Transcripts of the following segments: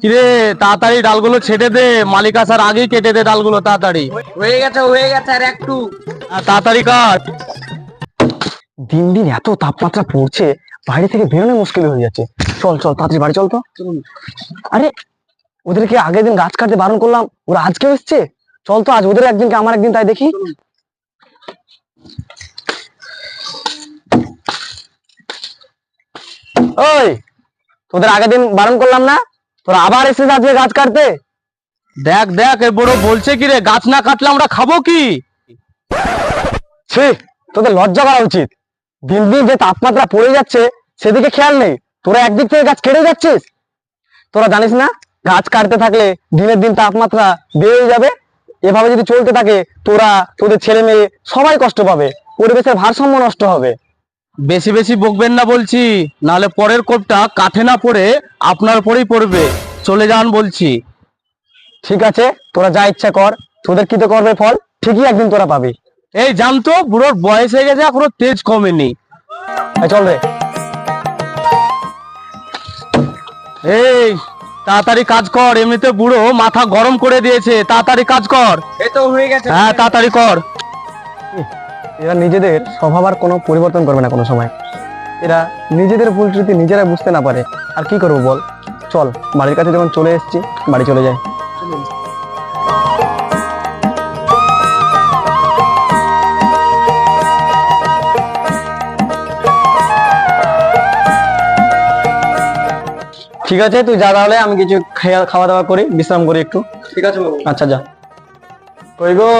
কিরে তাড়াতাড়ি ডালগুলো ছেটে দে। মালিক আসার আগেই কেটে দে ডালগুলো তাড়াতাড়ি। হয়ে গেছে হয়ে গেছে আর একটু তাড়াতাড়ি কাট দিন দিন এত তাপমাত্রা পড়ছে বাইরে থেকে বেরোনো মুশকিল হয়ে যাচ্ছে। চল চল তাড়াতাড়ি বাড়ি চল তো। আরে ওদেরকে আগের দিন গাছ কাটতে বারণ করলাম ওরা আজকে এসছে? চল তো আজ ওদের একদিনকে আমার একদিন তাই দেখি। ওই তোদের আগের দিন বারণ করলাম না? তোরা আবার এসেছিস আজকে গাছ কাটতে? দেখ দেখ এ বড় বলছে কি রে গাছ না কাটলে আমরা খাব কি? ছি তোদের লজ্জা করা উচিত। দিন দিন যে তাপমাত্রা পড়ে যাচ্ছে সেদিকে খেয়াল নেই। তোরা একদিক থেকে গাছ কেটে যাচ্ছিস? তোরা জানিস না? গাছ কাটতে থাকলে দিনের দিন তাপমাত্রা বেড়ে যাবে। এভাবে যদি চলতে থাকে তোরা তোদের ছেলে মেয়ে সবাই কষ্ট পাবে। পরিবেশের ভারসাম্য নষ্ট হবে। বেশি বেশি বকবেন না বলছি নাহলে পরের কোপটা কাঠে না পড়ে আপনার পরেই পড়বে। চলে যান বলছি। ঠিক আছে তোরা যা ইচ্ছা কর তোদের কি তো করবে ফল ঠিকই একদিন তোরা পাবি। এই জানতো বুড়োর বয়স হয়ে গেছে এখনও তেজ কমেনি। চল রে। এই তাড়াতাড়ি কাজ কর এমনিতে বুড়ো মাথা গরম করে দিয়েছে। তাড়াতাড়ি কাজ কর। এ তো হয়ে গেছে। হ্যাঁ তাড়াতাড়ি কর। এরা নিজেদের স্বভাব আর কোনো পরিবর্তন করবে না কোনো সময়। এরা নিজেদের ভুল ত্রুটি নিজেরা বুঝতে না পারে। আর কি করব বল? চল বাড়ির কাছে যখন চলে এসছি বাড়ি চলে যাই। ঠিক আছে তুই যা তাহলে আমি কিছু খাওয়া দাওয়া করি বিশ্রাম করি একটু। ঠিক আছে বাবু। আচ্ছা যা। কই গো?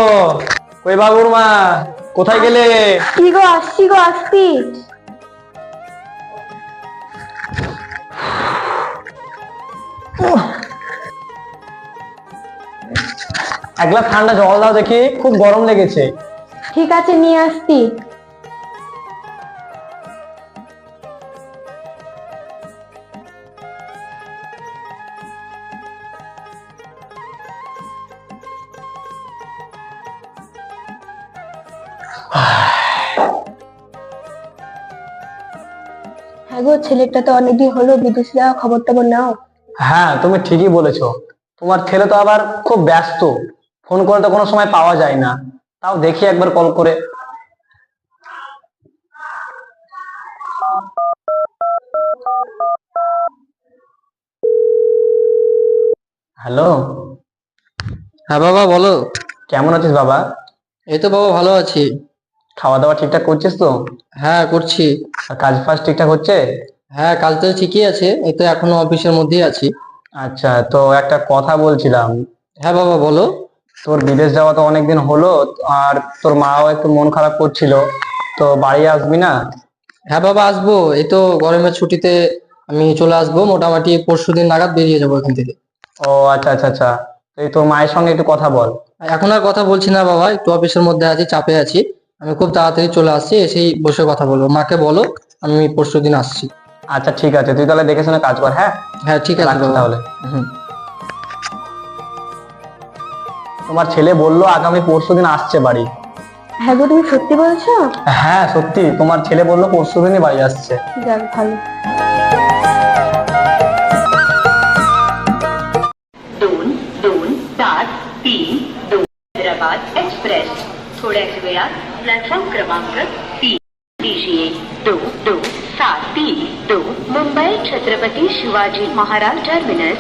কই বাবুর মা? কোথায় গেলে? কি গো আসছি গো আসছি? এক গ্লাস ঠান্ডা জল দাও দেখি খুব গরম লেগেছে। ঠিক আছে নিয়ে আসছি। হ্যাঁ গো ছেলেটা তো অনেকদিন হলো বিদেশে যাওয়া খবর টবর নাও। হ্যাঁ তুমি ঠিকই বলেছ। তোমার ছেলে তো আবার খুব ব্যস্ত। ফোন করে তো কোনো সময় পাওয়া যায় না। তাও দেখি একবার কল করে। হ্যালো? হ্যাঁ বাবা বলো। কেমন আছিস বাবা? এই তো বাবা ভালো আছি। খাওয়া দাওয়া ঠিকঠাক করছিস তো? হ্যাঁ করছি। আর কাজ ফাজ ঠিকঠাক হচ্ছে? হ্যাঁ কাজ তো ঠিকই আছে। এই তো এখনও অফিসের মধ্যেই আছি। আচ্ছা তো একটা কথা বলছিলাম। হ্যাঁ বাবা বলো। তোর বিদেশ যাওয়া তো অনেকদিন হলো আর তোর মাও একটু মন খারাপ করছিল। তো বাড়ি আসবি না? হ্যাঁ বাবা আসব। এই তো গরমের ছুটিতে আমি চলে আসব। মোটামুটি পরশু দিন নাগাদ বেরিয়ে যাব এখান থেকে। ও আচ্ছা আচ্ছা আচ্ছা। এই তোর মায়ের সঙ্গে একটু কথা বল। এখন আর কথা বলছি না বাবা একটু অফিসের মধ্যে আছি চাপে আছি। আমি খুব তাড়াতাড়ি চলে আসছি এসেই বসে কথা বলব। মাকে বলো আমি পরশু দিন আসছি। আচ্ছা ঠিক আছে তুই তাহলে দেখে শুনে কাজ কর হ্যাঁ? হ্যাঁ ঠিক আছে তাহলে। হুম। তোমার ছেলে বলল আগামী পরশু দিন আসছে বাড়ি। হ্যাঁ গো তুমি সত্যি বলছো? হ্যাঁ সত্যি। তোমার ছেলে বলল পরশু দিনই বাড়ি আসছে। যাক ভালো। थोड्याच वेळात प्लॅटफॉर्म क्रमांक तीन लीजिए दो दो सात तीन दो मुंबई छत्रपति शिवाजी महाराज टर्मिनस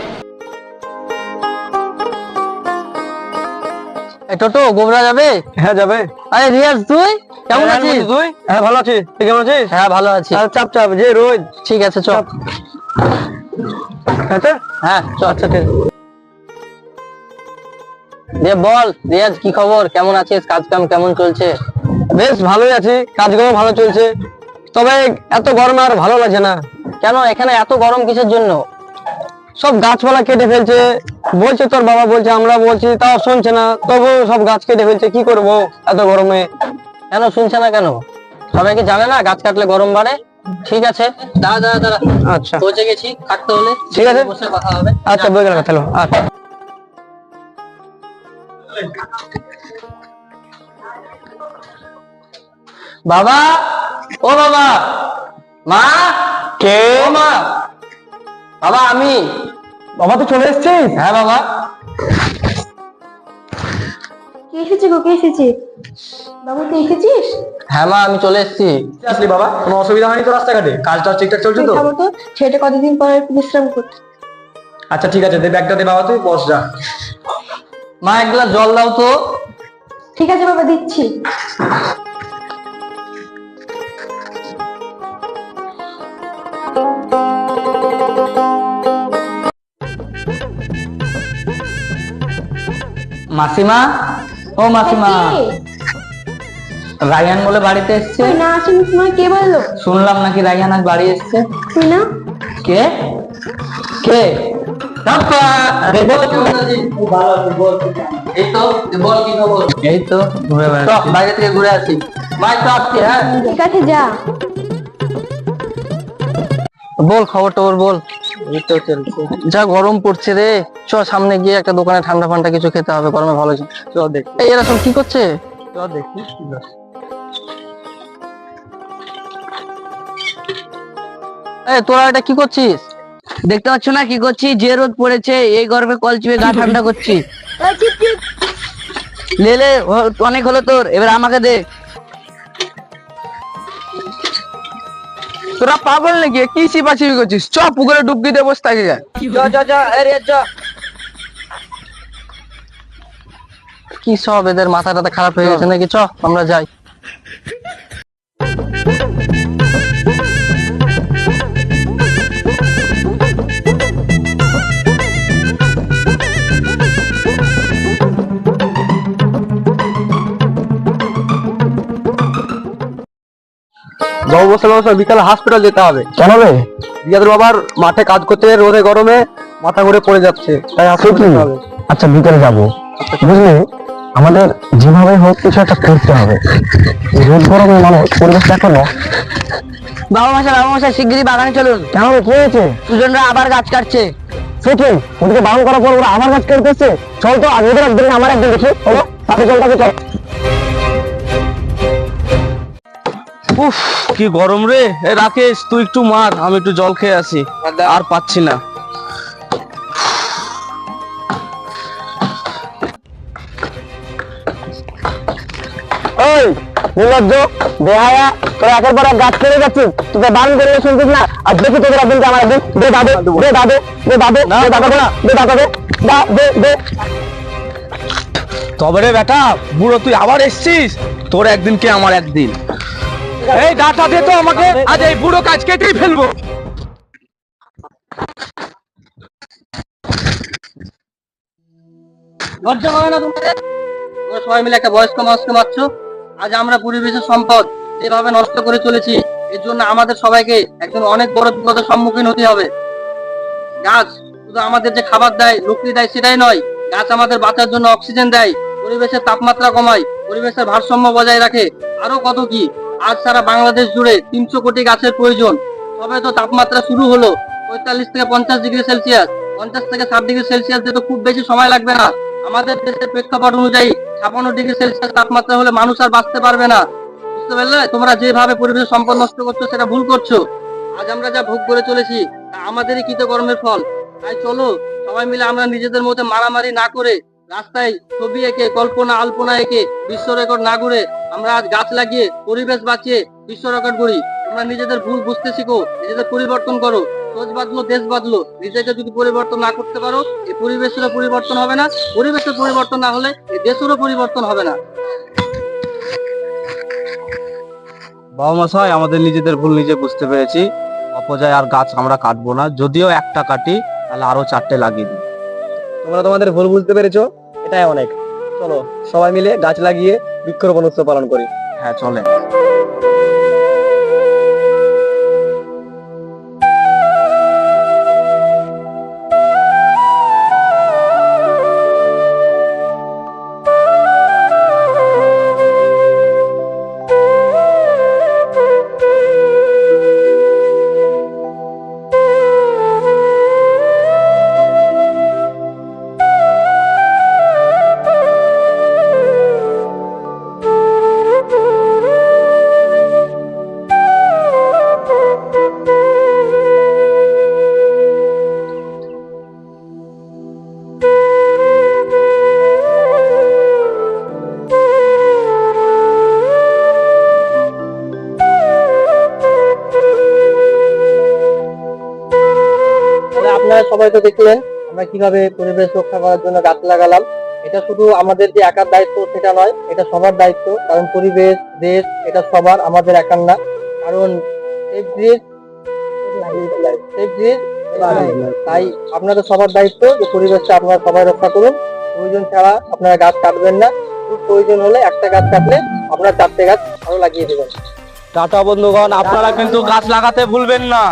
এই টোটো গোবরা যাবে হ্যাঁ যাবে আরে রিয়াজ তুই কেমন আছিস তুই হ্যাঁ ভালো আছি তুই কেমন আছিস হ্যাঁ ভালো আছি আর চাপ চাপ যে রোজ ঠিক আছে চল আচ্ছা হ্যাঁ চল আচ্ছা ঠিক আছে। দিয়ে বল রিয়াজ কি খবর? কেমন আছিস? কাজ কাম কেমন চলছে? বেশ ভালোই আছি। কাজকর্ম ভালো চলছে। তবে এত গরমে আর ভালো লাগছে না। কেন? এখানে এত গরম কিসের জন্য? সব গাছপালা কেটে ফেলছে। বলছে তোর বাবা বলছে আমরা বলছি তাও শুনছে না। তবু সব গাছ কেটে ফেলছে। কি করব এত গরমে? কেন শুনছে না কেন? সবাইকে জানে না গাছ কাটলে গরম বাড়ে? ঠিক আছে দাঁড়া দাঁড়া দাঁড়া। আচ্ছা। পৌঁছে গেছি কাটতে হলে। ঠিক আছে। বসে কথা হবে। আচ্ছা বই গেল আচ্ছা। বাবা ও বাবা মা কে? ও মা বাবা আমি। বাবা তুই চলে এসেছিস? হ্যাঁ বাবা। কে এসেছে গো কে এসেছে? বাবু তুই এসেছিস? হ্যাঁ মা আমি চলে এসেছি। আসলি বাবা? কোনো অসুবিধা হয়নি তো রাস্তাঘাটে? কাজটা ঠিকঠাক চলছে তো? তো ছেলেটা কতদিন পরে বিশ্রাম করতে আচ্ছা ঠিক আছে দে ব্যাগটা দে বাবা তুই বস যা। মা এক গ্লাস জল দাও তো। ঠিক আছে বাবা দিচ্ছি। মাসিমা? ও মাসিমা? রায়ান বলে বাড়িতে এসছে। না আসেনি তোমায় কে বলল? শুনলাম নাকি রায়ান আজ বাড়ি এসছে। তুই না? কে? কে? এই তো বল খবর? ঘুরে বাইরে থেকে ঘুরে আসি। মাই তো আসছি হ্যাঁ? ঠিক আছে যা। বল খবর টবর বল যা গরম পড়ছে রে। চ সামনে গিয়ে একটা দোকানে ঠান্ডা ফান্ডা কিছু খেতে হবে গরমে ভালো চ দেখ। এই এরা সব কি করছে? চ দেখি তোরা এটা কি করছিস? দেখতে পাচ্ছ না কি করছি? যে রোদ পড়েছে, এই গরমে কল চিপে গা ঠান্ডা করছি। লে লে অনেক হলো তোর, এবার আমাকে দে। তোরা পাগল নাকি? কি চিপাচিপি করছিস? চ, পুকুরে ডুবকি দিয়ে বসে থাকে কি সব এদের মাথা টাথা খারাপ হয়ে গেছে নাকি? চ, আমরা যাই। বিকালে হসপিটাল যেতে হবে। কেন রে? রিয়াদের বাবার মাঠে কাজ করতে গিয়ে রোদে গরমে মাথা ঘুরে পড়ে যাচ্ছে তাই হাসপাতালে যেতে হবে। আচ্ছা বিকেলে যাব। বুঝলি? আমাদের যেভাবে হোক কিছু একটা করতে হবে। রোদ গরমে মানুষ বাবা মশাই বাবা মশাই শিগগিরই বাগানে চলুন। কেন রে কি হয়েছে? সুজনরা আবার গাছ কাটছে। সে কি? ওদিকে বারণ করার পর ওরা আমার কাজ করতেছে চল তো আগে ওদের একদিন আমার একদিন দেখি। চলো তাতে চল তাতে চল। উফ কি গরম রে? এ রাকেশ তুই একটু মার আমি একটু জল খেয়ে আসি। আর পাচ্ছি না। ওই নির্লজ্জ বেহায়া তোরা একের পর এক গাছ কেটে যাচ্ছিস। তোকে বারণ করে শুনছিস না? আর দেখি তোদের একদিন আমার একদিন দে দাদে দে দাদে দে দাদে দে দাদা দে দাদা দে দা দে দে। তবে রে বেটা বুড়ো তুই আবার এসছিস? তোর একদিন কে আমার একদিন? এই ডাটা দে তো আমাকে, আজ এই বুড়ো কাজ কেটেই ফেলব। সবাই মিলে একটা বয়স্ক আজ আমরা পরিবেশের সম্পদ নষ্ট করে চলেছি, এর জন্য আমাদের সবাইকে একজন অনেক বড় সম্মুখীন হতে হবে। গাছ শুধু আমাদের যে খাবার দেয় দেয়, সেটাই নয়, গাছ আমাদের বাঁচার জন্য অক্সিজেন দেয়, পরিবেশের তাপমাত্রা কমায়, পরিবেশের ভারসাম্য বজায় রাখে। আরও কত কি? আজ সারা বাংলাদেশ জুড়ে তিনশো কোটি গাছের প্রয়োজন। তবে তো তাপমাত্রা শুরু হলো পঁয়তাল্লিশ থেকে পঞ্চাশ ডিগ্রি সেলসিয়াস। পঞ্চাশ থেকে ষাট ডিগ্রি সেলসিয়াস যেতে খুব বেশি সময় লাগবে না। আমাদের দেশের প্রেক্ষাপট অনুযায়ী ছাপান্ন ডিগ্রি সেলসিয়াস তাপমাত্রা হলে মানুষ আর বাঁচতে পারবে না। বুঝতে পারলে? তোমরা যেভাবে পরিবেশের সম্পদ নষ্ট করছ, সেটা ভুল করছ। আজ আমরা যা ভোগ করে চলেছি, তা আমাদেরই কৃতকর্মের ফল। তাই চলো, সবাই মিলে আমরা নিজেদের মধ্যে মারামারি না করে রাস্তায় ছবি এঁকে কল্পনা আলপনা এঁকে বিশ্ব রেকর্ড না ঘুরে আমরা আজ গাছ লাগিয়ে পরিবেশ বাঁচিয়ে বিশ্ব রেকর্ড করি তোমরা নিজেদের ভুল বুঝতে শিখো নিজেদের পরিবর্তন করো। সোচ বাদলো দেশ বাদলো নিজেকে যদি পরিবর্তন না করতে পারো এই পরিবেশেরও পরিবর্তন হবে না। পরিবেশের পরিবর্তন না হলে এই দেশেরও পরিবর্তন হবে না। বাবা মশাই আমাদের নিজেদের ভুল নিজে বুঝতে পেরেছি। অপচয় আর গাছ আমরা কাটবো না। যদিও একটা কাটি তাহলে আরও চারটে লাগিয়ে দিই। তোমরা তোমাদের ভুল বুঝতে পেরেছ? এটাই অনেক। চলো সবাই মিলে গাছ লাগিয়ে বৃক্ষরোপণ উৎসব পালন করি। হ্যাঁ চলে সবাই তো দেখলেন আমরা কীভাবে পরিবেশ রক্ষা করার জন্য গাছ লাগালাম। এটা শুধু আমাদের যে একার দায়িত্ব সেটা নয় এটা সবার দায়িত্ব কারণ পরিবেশ দেশ এটা সবার আমাদের একার না। কারণ তাই আপনাদের সবার দায়িত্ব যে পরিবেশটা আপনারা সবাই রক্ষা করুন। প্রয়োজন ছাড়া আপনারা গাছ কাটবেন না। খুব প্রয়োজন হলে একটা গাছ কাটলে আপনারা চারটে গাছ আরও লাগিয়ে দেবেন টাটা বন্ধুগণ আপনারা কিন্তু গাছ লাগাতে ভুলবেন না।